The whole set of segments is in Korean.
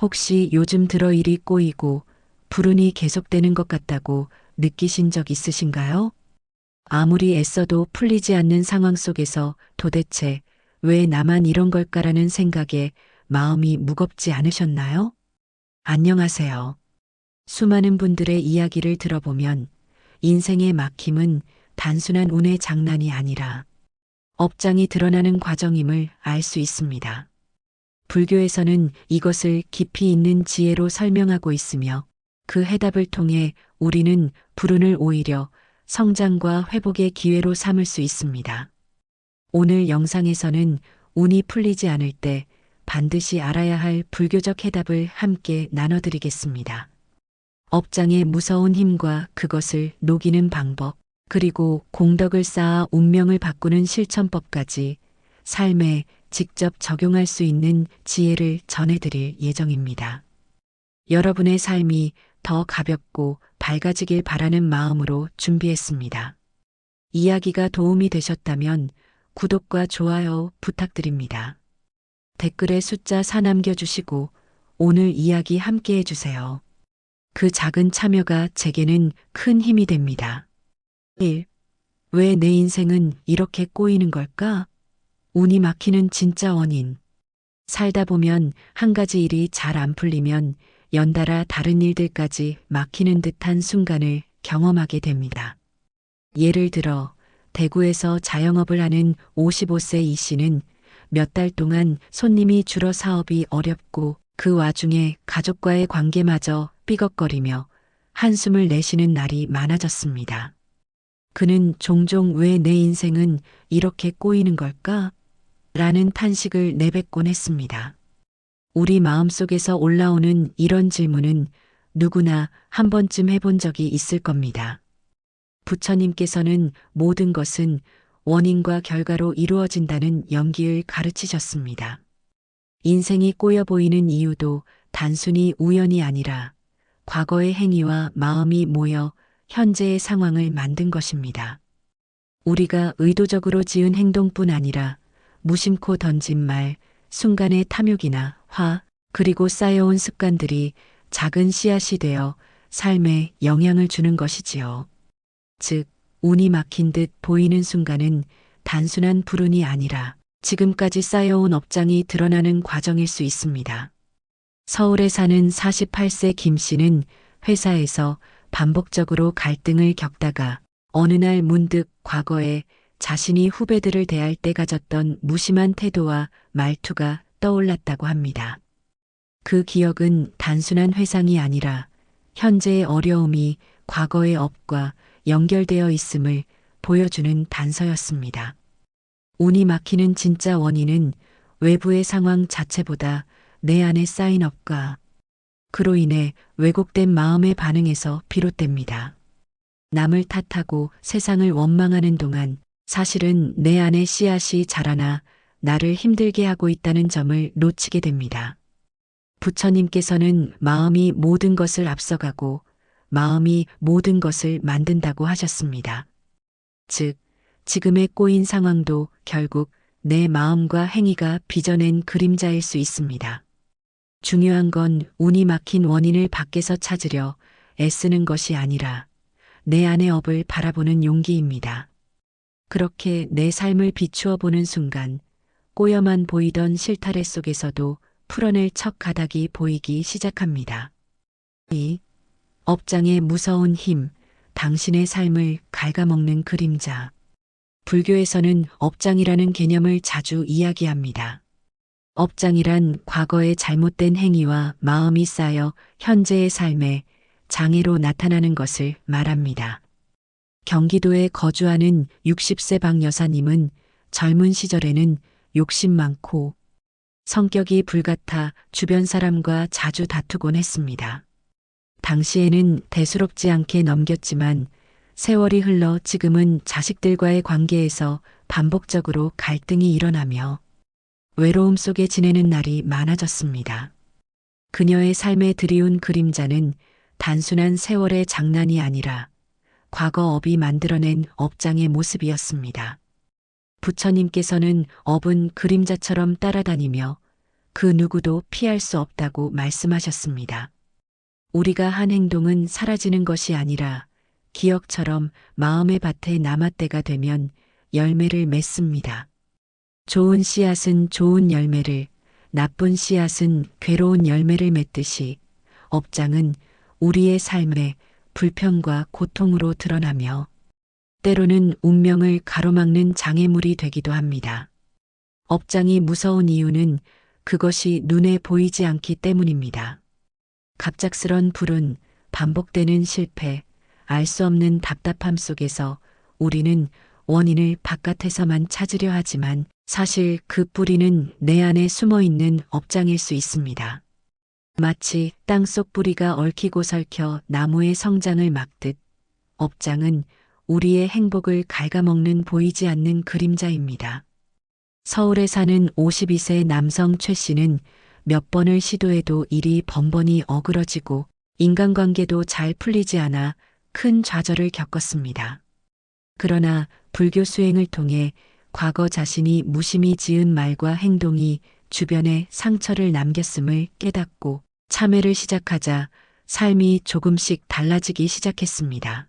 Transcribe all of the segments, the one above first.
혹시 요즘 들어 일이 꼬이고 불운이 계속되는 것 같다고 느끼신 적 있으신가요? 아무리 애써도 풀리지 않는 상황 속에서 도대체 왜 나만 이런 걸까라는 생각에 마음이 무겁지 않으셨나요? 안녕하세요. 수많은 분들의 이야기를 들어보면 인생의 막힘은 단순한 운의 장난이 아니라 업장이 드러나는 과정임을 알 수 있습니다. 불교에서는 이것을 깊이 있는 지혜로 설명하고 있으며 그 해답을 통해 우리는 불운을 오히려 성장과 회복의 기회로 삼을 수 있습니다. 오늘 영상에서는 운이 풀리지 않을 때 반드시 알아야 할 불교적 해답을 함께 나눠드리겠습니다. 업장의 무서운 힘과 그것을 녹이는 방법, 그리고 공덕을 쌓아 운명을 바꾸는 실천법까지 삶에 직접 적용할 수 있는 지혜를 전해드릴 예정입니다. 여러분의 삶이 더 가볍고 밝아지길 바라는 마음으로 준비했습니다. 이야기가 도움이 되셨다면 구독과 좋아요 부탁드립니다. 댓글에 숫자 4 남겨주시고 오늘 이야기 함께 해주세요. 그 작은 참여가 제게는 큰 힘이 됩니다. 1. 왜 내 인생은 이렇게 꼬이는 걸까? 운이 막히는 진짜 원인. 살다 보면 한 가지 일이 잘 안 풀리면 연달아 다른 일들까지 막히는 듯한 순간을 경험하게 됩니다. 예를 들어 대구에서 자영업을 하는 55세 이 씨는 몇 달 동안 손님이 줄어 사업이 어렵고 그 와중에 가족과의 관계마저 삐걱거리며 한숨을 내쉬는 날이 많아졌습니다. 그는 종종 왜 내 인생은 이렇게 꼬이는 걸까? 라는 탄식을 내뱉곤 했습니다. 우리 마음속에서 올라오는 이런 질문은 누구나 한 번쯤 해본 적이 있을 겁니다. 부처님께서는 모든 것은 원인과 결과로 이루어진다는 연기를 가르치셨습니다. 인생이 꼬여 보이는 이유도 단순히 우연이 아니라 과거의 행위와 마음이 모여 현재의 상황을 만든 것입니다. 우리가 의도적으로 지은 행동뿐 아니라 무심코 던진 말, 순간의 탐욕이나 화, 그리고 쌓여온 습관들이 작은 씨앗이 되어 삶에 영향을 주는 것이지요. 즉, 운이 막힌 듯 보이는 순간은 단순한 불운이 아니라 지금까지 쌓여온 업장이 드러나는 과정일 수 있습니다. 서울에 사는 48세 김 씨는 회사에서 반복적으로 갈등을 겪다가 어느 날 문득 과거에 자신이 후배들을 대할 때 가졌던 무심한 태도와 말투가 떠올랐다고 합니다. 그 기억은 단순한 회상이 아니라 현재의 어려움이 과거의 업과 연결되어 있음을 보여주는 단서였습니다. 운이 막히는 진짜 원인은 외부의 상황 자체보다 내 안에 쌓인 업과 그로 인해 왜곡된 마음의 반응에서 비롯됩니다. 남을 탓하고 세상을 원망하는 동안 사실은 내 안에 씨앗이 자라나 나를 힘들게 하고 있다는 점을 놓치게 됩니다. 부처님께서는 마음이 모든 것을 앞서가고 마음이 모든 것을 만든다고 하셨습니다. 즉, 지금의 꼬인 상황도 결국 내 마음과 행위가 빚어낸 그림자일 수 있습니다. 중요한 건 운이 막힌 원인을 밖에서 찾으려 애쓰는 것이 아니라 내 안의 업을 바라보는 용기입니다. 그렇게 내 삶을 비추어 보는 순간 꼬여만 보이던 실타래 속에서도 풀어낼 척 가닥이 보이기 시작합니다. 이 업장의 무서운 힘, 당신의 삶을 갉아먹는 그림자. 불교에서는 업장이라는 개념을 자주 이야기합니다. 업장이란 과거의 잘못된 행위와 마음이 쌓여 현재의 삶에 장애로 나타나는 것을 말합니다. 경기도에 거주하는 60세 박 여사님은 젊은 시절에는 욕심 많고 성격이 불같아 주변 사람과 자주 다투곤 했습니다. 당시에는 대수롭지 않게 넘겼지만 세월이 흘러 지금은 자식들과의 관계에서 반복적으로 갈등이 일어나며 외로움 속에 지내는 날이 많아졌습니다. 그녀의 삶에 드리운 그림자는 단순한 세월의 장난이 아니라 과거 업이 만들어낸 업장의 모습이었습니다. 부처님께서는 업은 그림자처럼 따라다니며 그 누구도 피할 수 없다고 말씀하셨습니다. 우리가 한 행동은 사라지는 것이 아니라 기억처럼 마음의 밭에 남았대가 되면 열매를 맺습니다. 좋은 씨앗은 좋은 열매를, 나쁜 씨앗은 괴로운 열매를 맺듯이 업장은 우리의 삶에 불평과 고통으로 드러나며 때로는 운명을 가로막는 장애물이 되기도 합니다. 업장이 무서운 이유는 그것이 눈에 보이지 않기 때문입니다. 갑작스런 불운, 반복되는 실패, 알 수 없는 답답함 속에서 우리는 원인을 바깥에서만 찾으려 하지만 사실 그 뿌리는 내 안에 숨어 있는 업장일 수 있습니다. 마치 땅속 뿌리가 얽히고 설켜 나무의 성장을 막듯 업장은 우리의 행복을 갉아먹는 보이지 않는 그림자입니다. 서울에 사는 52세 남성 최 씨는 몇 번을 시도해도 일이 번번이 어그러지고 인간관계도 잘 풀리지 않아 큰 좌절을 겪었습니다. 그러나 불교 수행을 통해 과거 자신이 무심히 지은 말과 행동이 주변에 상처를 남겼음을 깨닫고 참회를 시작하자 삶이 조금씩 달라지기 시작했습니다.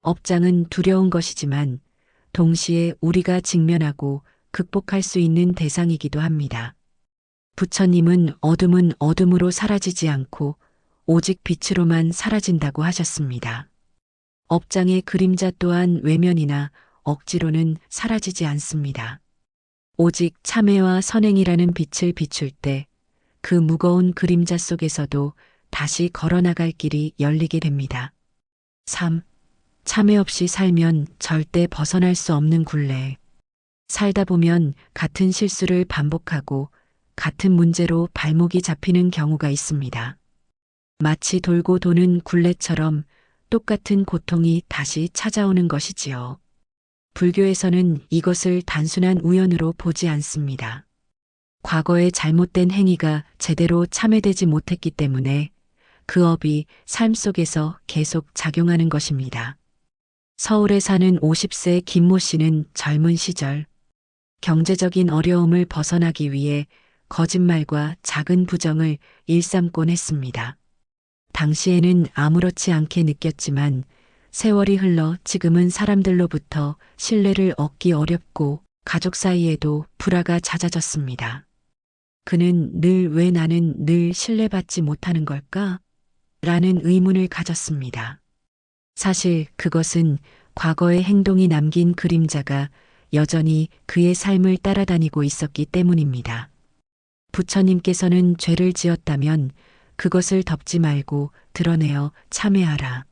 업장은 두려운 것이지만 동시에 우리가 직면하고 극복할 수 있는 대상이기도 합니다. 부처님은 어둠은 어둠으로 사라지지 않고 오직 빛으로만 사라진다고 하셨습니다. 업장의 그림자 또한 외면이나 억지로는 사라지지 않습니다. 오직 참회와 선행이라는 빛을 비출 때 그 무거운 그림자 속에서도 다시 걸어나갈 길이 열리게 됩니다. 3. 참회 없이 살면 절대 벗어날 수 없는 굴레. 살다 보면 같은 실수를 반복하고 같은 문제로 발목이 잡히는 경우가 있습니다. 마치 돌고 도는 굴레처럼 똑같은 고통이 다시 찾아오는 것이지요. 불교에서는 이것을 단순한 우연으로 보지 않습니다. 과거의 잘못된 행위가 제대로 참회되지 못했기 때문에 그 업이 삶 속에서 계속 작용하는 것입니다. 서울에 사는 50세 김모 씨는 젊은 시절 경제적인 어려움을 벗어나기 위해 거짓말과 작은 부정을 일삼곤 했습니다. 당시에는 아무렇지 않게 느꼈지만 세월이 흘러 지금은 사람들로부터 신뢰를 얻기 어렵고 가족 사이에도 불화가 잦아졌습니다. 그는 늘 왜 나는 늘 신뢰받지 못하는 걸까? 라는 의문을 가졌습니다. 사실 그것은 과거의 행동이 남긴 그림자가 여전히 그의 삶을 따라다니고 있었기 때문입니다. 부처님께서는 죄를 지었다면 그것을 덮지 말고 드러내어 참회하라.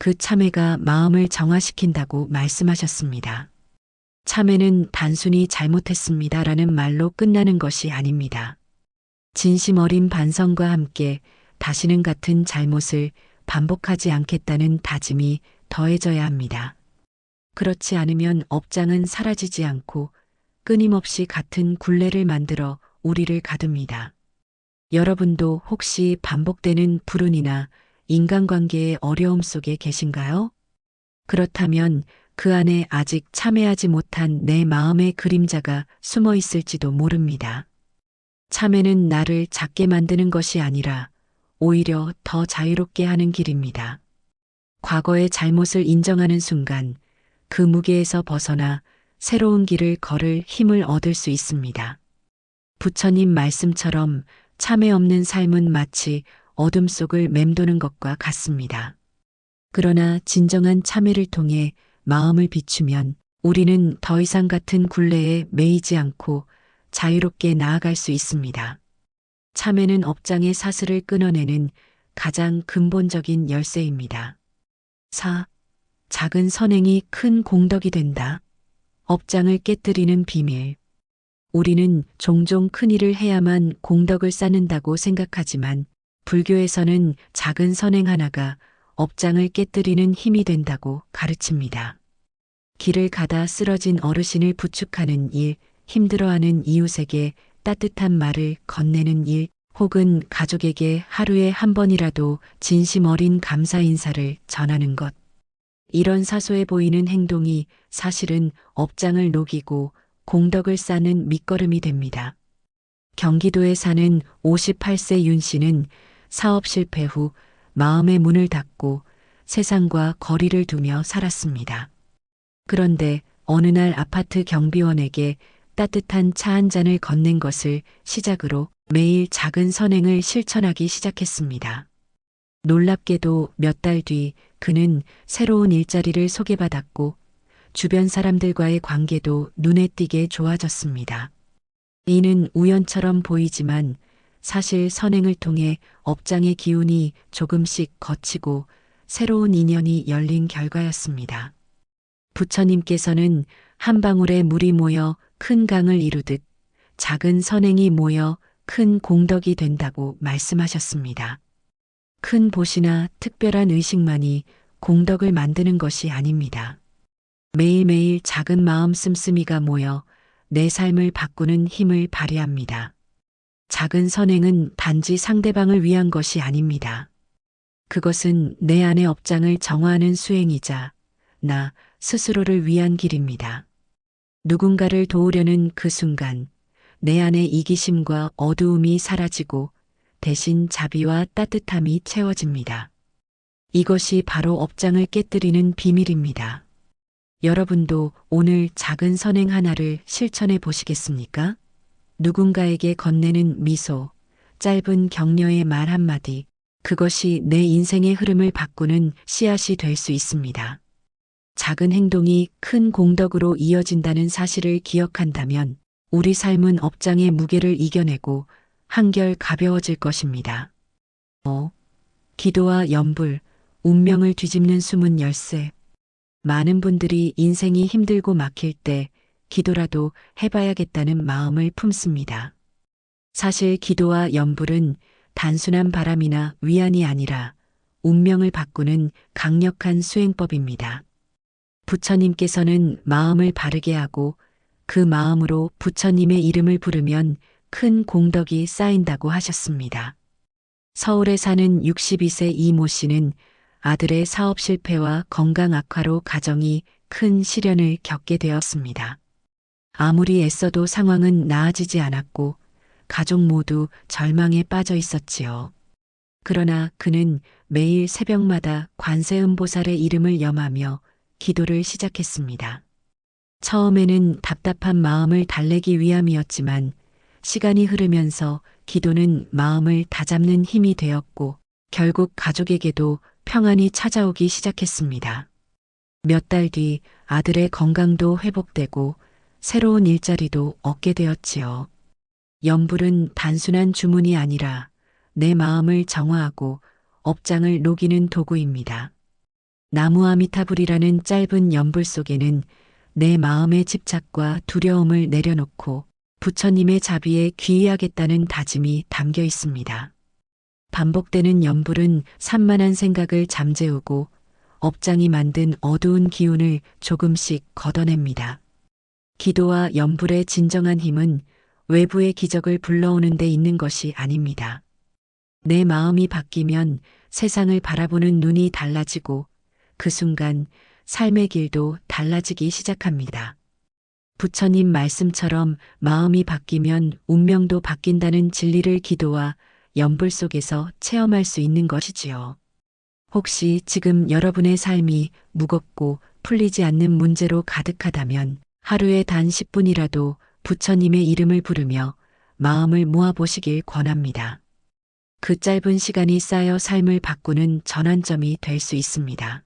그 참회가 마음을 정화시킨다고 말씀하셨습니다. 참회는 단순히 잘못했습니다라는 말로 끝나는 것이 아닙니다. 진심 어린 반성과 함께 다시는 같은 잘못을 반복하지 않겠다는 다짐이 더해져야 합니다. 그렇지 않으면 업장은 사라지지 않고 끊임없이 같은 굴레를 만들어 우리를 가둡니다. 여러분도 혹시 반복되는 불운이나 인간관계의 어려움 속에 계신가요? 그렇다면 그 안에 아직 참회하지 못한 내 마음의 그림자가 숨어 있을지도 모릅니다. 참회는 나를 작게 만드는 것이 아니라 오히려 더 자유롭게 하는 길입니다. 과거의 잘못을 인정하는 순간 그 무게에서 벗어나 새로운 길을 걸을 힘을 얻을 수 있습니다. 부처님 말씀처럼 참회 없는 삶은 마치 어둠 속을 맴도는 것과 같습니다. 그러나 진정한 참회를 통해 마음을 비추면 우리는 더 이상 같은 굴레에 매이지 않고 자유롭게 나아갈 수 있습니다. 참회는 업장의 사슬을 끊어내는 가장 근본적인 열쇠입니다. 4. 작은 선행이 큰 공덕이 된다. 업장을 깨뜨리는 비밀. 우리는 종종 큰 일을 해야만 공덕을 쌓는다고 생각하지만 불교에서는 작은 선행 하나가 업장을 깨뜨리는 힘이 된다고 가르칩니다. 길을 가다 쓰러진 어르신을 부축하는 일, 힘들어하는 이웃에게 따뜻한 말을 건네는 일, 혹은 가족에게 하루에 한 번이라도 진심 어린 감사 인사를 전하는 것. 이런 사소해 보이는 행동이 사실은 업장을 녹이고 공덕을 쌓는 밑거름이 됩니다. 경기도에 사는 58세 윤 씨는 사업 실패 후 마음의 문을 닫고 세상과 거리를 두며 살았습니다. 그런데 어느 날 아파트 경비원에게 따뜻한 차 한 잔을 건넨 것을 시작으로 매일 작은 선행을 실천하기 시작했습니다. 놀랍게도 몇 달 뒤 그는 새로운 일자리를 소개받았고 주변 사람들과의 관계도 눈에 띄게 좋아졌습니다. 이는 우연처럼 보이지만 사실 선행을 통해 업장의 기운이 조금씩 거치고 새로운 인연이 열린 결과였습니다. 부처님께서는 한 방울의 물이 모여 큰 강을 이루듯 작은 선행이 모여 큰 공덕이 된다고 말씀하셨습니다. 큰 보시나 특별한 의식만이 공덕을 만드는 것이 아닙니다. 매일매일 작은 마음 씀씀이가 모여 내 삶을 바꾸는 힘을 발휘합니다. 작은 선행은 단지 상대방을 위한 것이 아닙니다. 그것은 내 안의 업장을 정화하는 수행이자 나 스스로를 위한 길입니다. 누군가를 도우려는 그 순간 내 안의 이기심과 어두움이 사라지고 대신 자비와 따뜻함이 채워집니다. 이것이 바로 업장을 깨뜨리는 비밀입니다. 여러분도 오늘 작은 선행 하나를 실천해 보시겠습니까? 누군가에게 건네는 미소, 짧은 격려의 말 한마디, 그것이 내 인생의 흐름을 바꾸는 씨앗이 될 수 있습니다. 작은 행동이 큰 공덕으로 이어진다는 사실을 기억한다면 우리 삶은 업장의 무게를 이겨내고 한결 가벼워질 것입니다. 어, 기도와 연불, 운명을 뒤집는 숨은 열쇠. 많은 분들이 인생이 힘들고 막힐 때 기도라도 해봐야겠다는 마음을 품습니다. 사실 기도와 연불은 단순한 바람이나 위안이 아니라 운명을 바꾸는 강력한 수행법입니다. 부처님께서는 마음을 바르게 하고 그 마음으로 부처님의 이름을 부르면 큰 공덕이 쌓인다고 하셨습니다. 서울에 사는 62세 이모 씨는 아들의 사업 실패와 건강 악화로 가정이 큰 시련을 겪게 되었습니다. 아무리 애써도 상황은 나아지지 않았고 가족 모두 절망에 빠져 있었지요. 그러나 그는 매일 새벽마다 관세음보살의 이름을 염하며 기도를 시작했습니다. 처음에는 답답한 마음을 달래기 위함이었지만 시간이 흐르면서 기도는 마음을 다잡는 힘이 되었고 결국 가족에게도 평안이 찾아오기 시작했습니다. 몇 달 뒤 아들의 건강도 회복되고 새로운 일자리도 얻게 되었지요. 연불은 단순한 주문이 아니라 내 마음을 정화하고 업장을 녹이는 도구입니다. 나무아미타불이라는 짧은 연불 속에는 내 마음의 집착과 두려움을 내려놓고 부처님의 자비에 귀의하겠다는 다짐이 담겨 있습니다. 반복되는 연불은 산만한 생각을 잠재우고 업장이 만든 어두운 기운을 조금씩 걷어냅니다. 기도와 연불의 진정한 힘은 외부의 기적을 불러오는 데 있는 것이 아닙니다. 내 마음이 바뀌면 세상을 바라보는 눈이 달라지고 그 순간 삶의 길도 달라지기 시작합니다. 부처님 말씀처럼 마음이 바뀌면 운명도 바뀐다는 진리를 기도와 연불 속에서 체험할 수 있는 것이지요. 혹시 지금 여러분의 삶이 무겁고 풀리지 않는 문제로 가득하다면 하루에 단 10분이라도 부처님의 이름을 부르며 마음을 모아보시길 권합니다. 그 짧은 시간이 쌓여 삶을 바꾸는 전환점이 될 수 있습니다.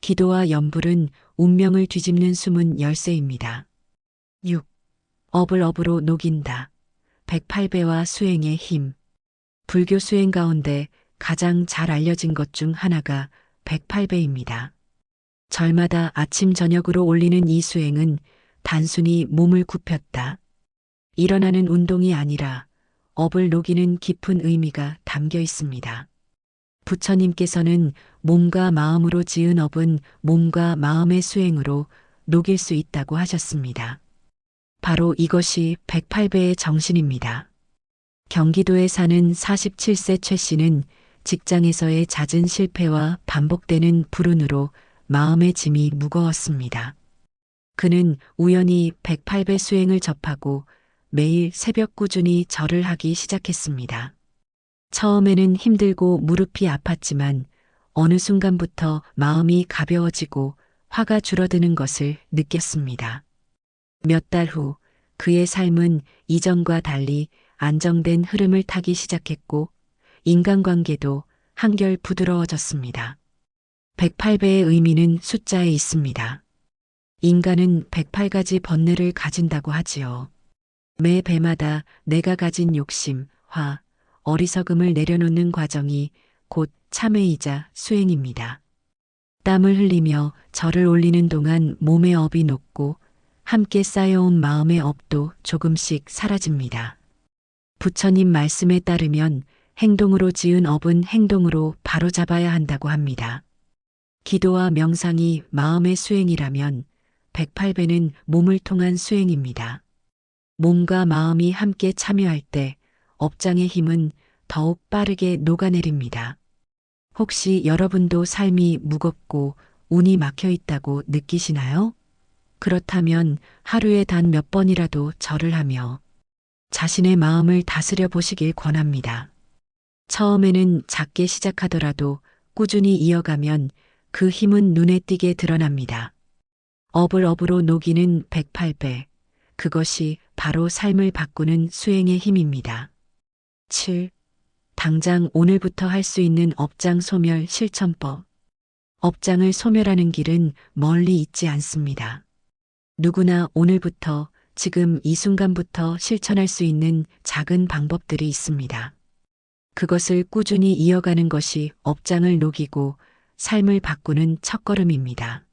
기도와 연불은 운명을 뒤집는 숨은 열쇠입니다. 6. 업을 업으로 녹인다. 108배와 수행의 힘. 불교 수행 가운데 가장 잘 알려진 것 중 하나가 108배입니다. 절마다 아침 저녁으로 올리는 이 수행은 단순히 몸을 굽혔다. 일어나는 운동이 아니라 업을 녹이는 깊은 의미가 담겨 있습니다. 부처님께서는 몸과 마음으로 지은 업은 몸과 마음의 수행으로 녹일 수 있다고 하셨습니다. 바로 이것이 108배의 정신입니다. 경기도에 사는 47세 최 씨는 직장에서의 잦은 실패와 반복되는 불운으로 마음의 짐이 무거웠습니다. 그는 우연히 108배 수행을 접하고 매일 새벽 꾸준히 절을 하기 시작했습니다. 처음에는 힘들고 무릎이 아팠지만 어느 순간부터 마음이 가벼워지고 화가 줄어드는 것을 느꼈습니다. 몇 달 후 그의 삶은 이전과 달리 안정된 흐름을 타기 시작했고 인간관계도 한결 부드러워졌습니다. 108배의 의미는 숫자에 있습니다. 인간은 108가지 번뇌를 가진다고 하지요. 매 배마다 내가 가진 욕심, 화, 어리석음을 내려놓는 과정이 곧 참회이자 수행입니다. 땀을 흘리며 절을 올리는 동안 몸의 업이 녹고 함께 쌓여온 마음의 업도 조금씩 사라집니다. 부처님 말씀에 따르면 행동으로 지은 업은 행동으로 바로잡아야 한다고 합니다. 기도와 명상이 마음의 수행이라면 108배는 몸을 통한 수행입니다. 몸과 마음이 함께 참여할 때 업장의 힘은 더욱 빠르게 녹아내립니다. 혹시 여러분도 삶이 무겁고 운이 막혀 있다고 느끼시나요? 그렇다면 하루에 단 몇 번이라도 절을 하며 자신의 마음을 다스려 보시길 권합니다. 처음에는 작게 시작하더라도 꾸준히 이어가면 그 힘은 눈에 띄게 드러납니다. 업으로 녹이는 108배. 그것이 바로 삶을 바꾸는 수행의 힘입니다. 7. 당장 오늘부터 할 수 있는 업장 소멸 실천법. 업장을 소멸하는 길은 멀리 있지 않습니다. 누구나 오늘부터 지금 이 순간부터 실천할 수 있는 작은 방법들이 있습니다. 그것을 꾸준히 이어가는 것이 업장을 녹이고 삶을 바꾸는 첫걸음입니다.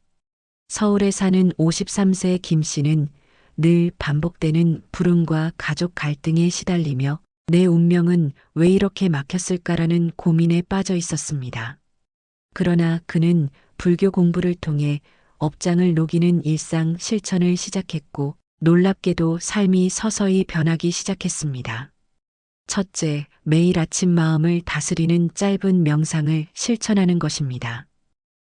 서울에 사는 53세 김 씨는 늘 반복되는 불운과 가족 갈등에 시달리며 내 운명은 왜 이렇게 막혔을까라는 고민에 빠져 있었습니다. 그러나 그는 불교 공부를 통해 업장을 녹이는 일상 실천을 시작했고 놀랍게도 삶이 서서히 변하기 시작했습니다. 첫째, 매일 아침 마음을 다스리는 짧은 명상을 실천하는 것입니다.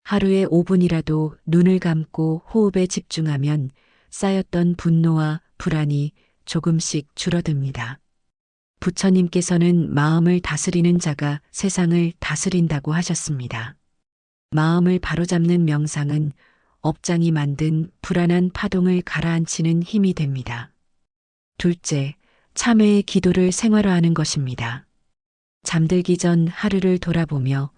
하루에 5분이라도 눈을 감고 호흡에 집중하면 쌓였던 분노와 불안이 조금씩 줄어듭니다. 부처님께서는 마음을 다스리는 자가 세상을 다스린다고 하셨습니다. 마음을 바로잡는 명상은 업장이 만든 불안한 파동을 가라앉히는 힘이 됩니다. 둘째, 참회의 기도를 생활화하는 것입니다. 잠들기 전 하루를 돌아보며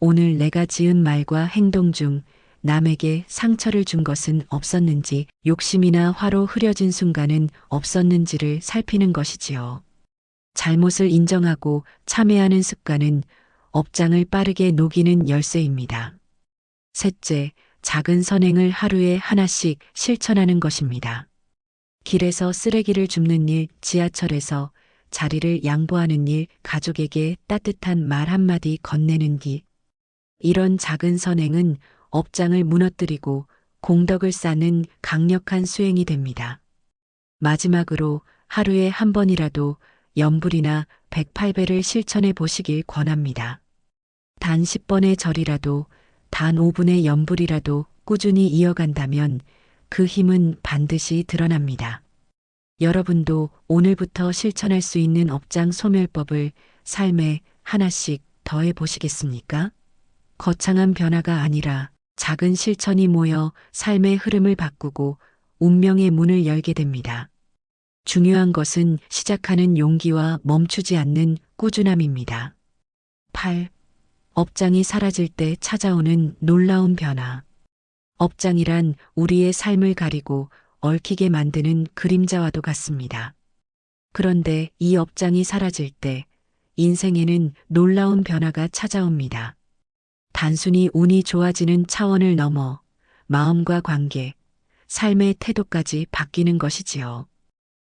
오늘 내가 지은 말과 행동 중 남에게 상처를 준 것은 없었는지 욕심이나 화로 흐려진 순간은 없었는지를 살피는 것이지요. 잘못을 인정하고 참회하는 습관은 업장을 빠르게 녹이는 열쇠입니다. 셋째, 작은 선행을 하루에 하나씩 실천하는 것입니다. 길에서 쓰레기를 줍는 일, 지하철에서 자리를 양보하는 일, 가족에게 따뜻한 말 한마디 건네는 길. 이런 작은 선행은 업장을 무너뜨리고 공덕을 쌓는 강력한 수행이 됩니다. 마지막으로 하루에 한 번이라도 염불이나 108배를 실천해 보시길 권합니다. 단 10번의 절이라도 단 5분의 염불이라도 꾸준히 이어간다면 그 힘은 반드시 드러납니다. 여러분도 오늘부터 실천할 수 있는 업장 소멸법을 삶에 하나씩 더해 보시겠습니까? 거창한 변화가 아니라 작은 실천이 모여 삶의 흐름을 바꾸고 운명의 문을 열게 됩니다. 중요한 것은 시작하는 용기와 멈추지 않는 꾸준함입니다. 8. 업장이 사라질 때 찾아오는 놀라운 변화. 업장이란 우리의 삶을 가리고 얽히게 만드는 그림자와도 같습니다. 그런데 이 업장이 사라질 때 인생에는 놀라운 변화가 찾아옵니다. 단순히 운이 좋아지는 차원을 넘어 마음과 관계, 삶의 태도까지 바뀌는 것이지요.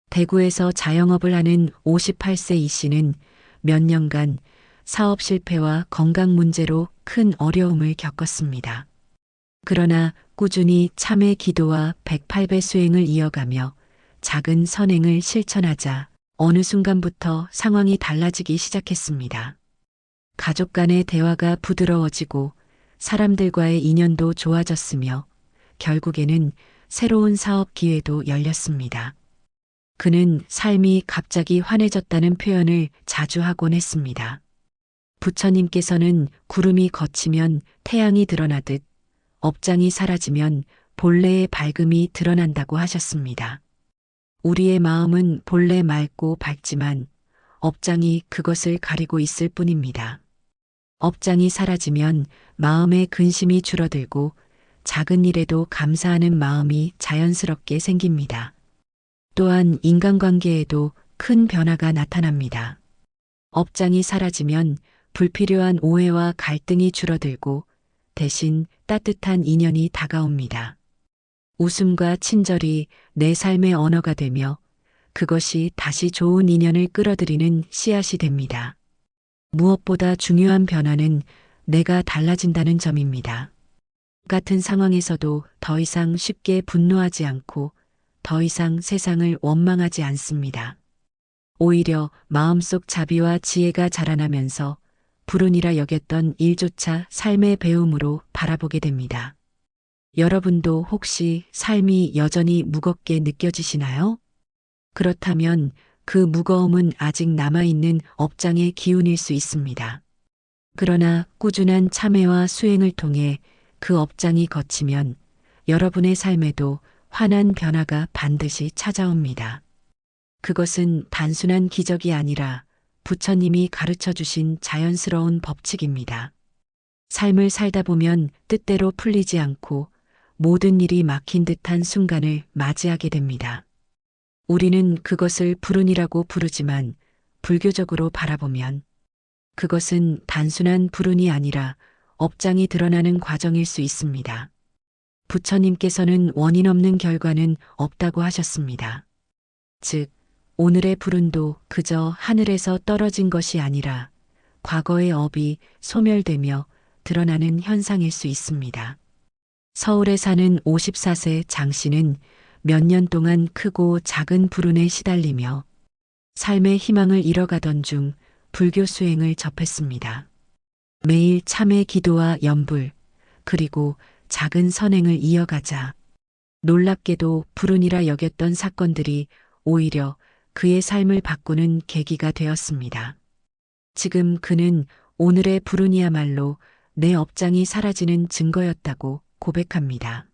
대구에서 자영업을 하는 58세 이 씨는 몇 년간 사업 실패와 건강 문제로 큰 어려움을 겪었습니다. 그러나 꾸준히 참회 기도와 108배 수행을 이어가며 작은 선행을 실천하자 어느 순간부터 상황이 달라지기 시작했습니다. 가족 간의 대화가 부드러워지고 사람들과의 인연도 좋아졌으며 결국에는 새로운 사업 기회도 열렸습니다. 그는 삶이 갑자기 환해졌다는 표현을 자주 하곤 했습니다. 부처님께서는 구름이 걷히면 태양이 드러나듯 업장이 사라지면 본래의 밝음이 드러난다고 하셨습니다. 우리의 마음은 본래 맑고 밝지만 업장이 그것을 가리고 있을 뿐입니다. 업장이 사라지면 마음의 근심이 줄어들고 작은 일에도 감사하는 마음이 자연스럽게 생깁니다. 또한 인간관계에도 큰 변화가 나타납니다. 업장이 사라지면 불필요한 오해와 갈등이 줄어들고 대신 따뜻한 인연이 다가옵니다. 웃음과 친절이 내 삶의 언어가 되며 그것이 다시 좋은 인연을 끌어들이는 씨앗이 됩니다. 무엇보다 중요한 변화는 내가 달라진다는 점입니다. 같은 상황에서도 더 이상 쉽게 분노하지 않고 더 이상 세상을 원망하지 않습니다. 오히려 마음속 자비와 지혜가 자라나면서 불운이라 여겼던 일조차 삶의 배움으로 바라보게 됩니다. 여러분도 혹시 삶이 여전히 무겁게 느껴지시나요? 그렇다면 그 무거움은 아직 남아있는 업장의 기운일 수 있습니다. 그러나 꾸준한 참회와 수행을 통해 그 업장이 거치면 여러분의 삶에도 환한 변화가 반드시 찾아옵니다. 그것은 단순한 기적이 아니라 부처님이 가르쳐 주신 자연스러운 법칙입니다. 삶을 살다 보면 뜻대로 풀리지 않고 모든 일이 막힌 듯한 순간을 맞이하게 됩니다. 우리는 그것을 불운이라고 부르지만 불교적으로 바라보면 그것은 단순한 불운이 아니라 업장이 드러나는 과정일 수 있습니다. 부처님께서는 원인 없는 결과는 없다고 하셨습니다. 즉, 오늘의 불운도 그저 하늘에서 떨어진 것이 아니라 과거의 업이 소멸되며 드러나는 현상일 수 있습니다. 서울에 사는 54세 장 씨는 몇 년 동안 크고 작은 불운에 시달리며 삶의 희망을 잃어가던 중 불교 수행을 접했습니다. 매일 참회 기도와 연불, 그리고 작은 선행을 이어가자 놀랍게도 불운이라 여겼던 사건들이 오히려 그의 삶을 바꾸는 계기가 되었습니다. 지금 그는 오늘의 불운이야말로 내 업장이 사라지는 증거였다고 고백합니다.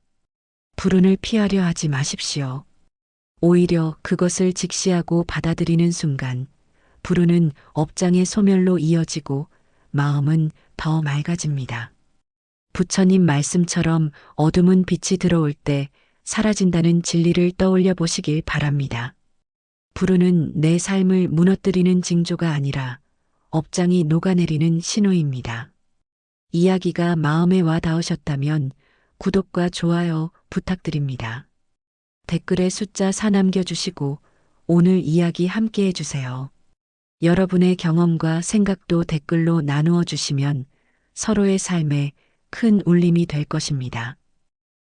불운을 피하려 하지 마십시오. 오히려 그것을 직시하고 받아들이는 순간 불운은 업장의 소멸로 이어지고 마음은 더 맑아집니다. 부처님 말씀처럼 어둠은 빛이 들어올 때 사라진다는 진리를 떠올려 보시길 바랍니다. 불운은 내 삶을 무너뜨리는 징조가 아니라 업장이 녹아내리는 신호입니다. 이야기가 마음에 와 닿으셨다면 구독과 좋아요 부탁드립니다. 댓글에 숫자 4 남겨주시고 오늘 이야기 함께 해주세요. 여러분의 경험과 생각도 댓글로 나누어 주시면 서로의 삶에 큰 울림이 될 것입니다.